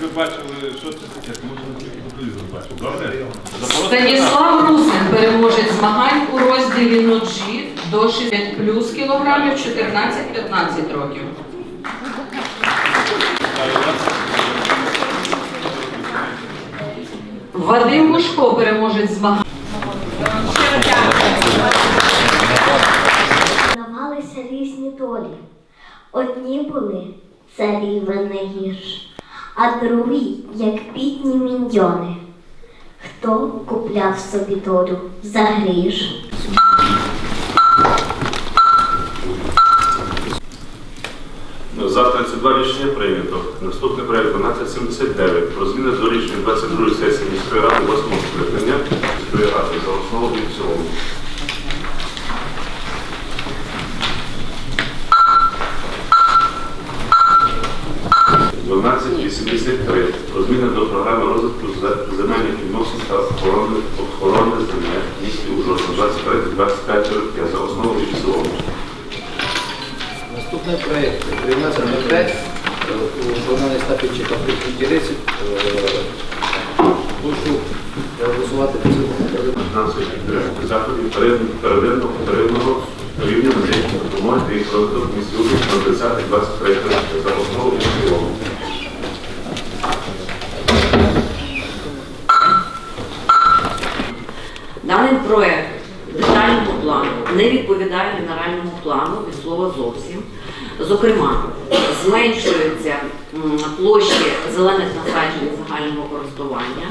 Ви бачили, що це таке, Станіслав Русин переможець змагань у розділі ножі до 60 плюс кілограмів 14-15 років. Вадим Лужко переможець змагань. Здавалися різні долі. Одні були царі не гірш, а другі, як бідні міньйони. Хто купляв собі долю за гріш? За 32 рішення прийнято. Наступний проект 1279 про зміни до рішення 22 сесії міської ради 8 скликання міської ради за основу і в цілому. Дванадцять вісімдесят про зміни до програми розвитку зе- земельних відносин та охорони охорони земель місті Ужгород 23-25 років за основу і в цілому. Наступний проєкт. Кримінальний проєкт у виконанні стапічі конфлікту інтересів. Е, Прошу проголосувати в цілому. фінансової підтримки заходів первинного рівня медичної допомоги та їх розвиток місті Ужгород на 30-23 роки за основу і в цілому. Даний проєкт детального плану не відповідає генеральному плану від слова зовсім. Зокрема, зменшуються площі зелених насаджень загального користування.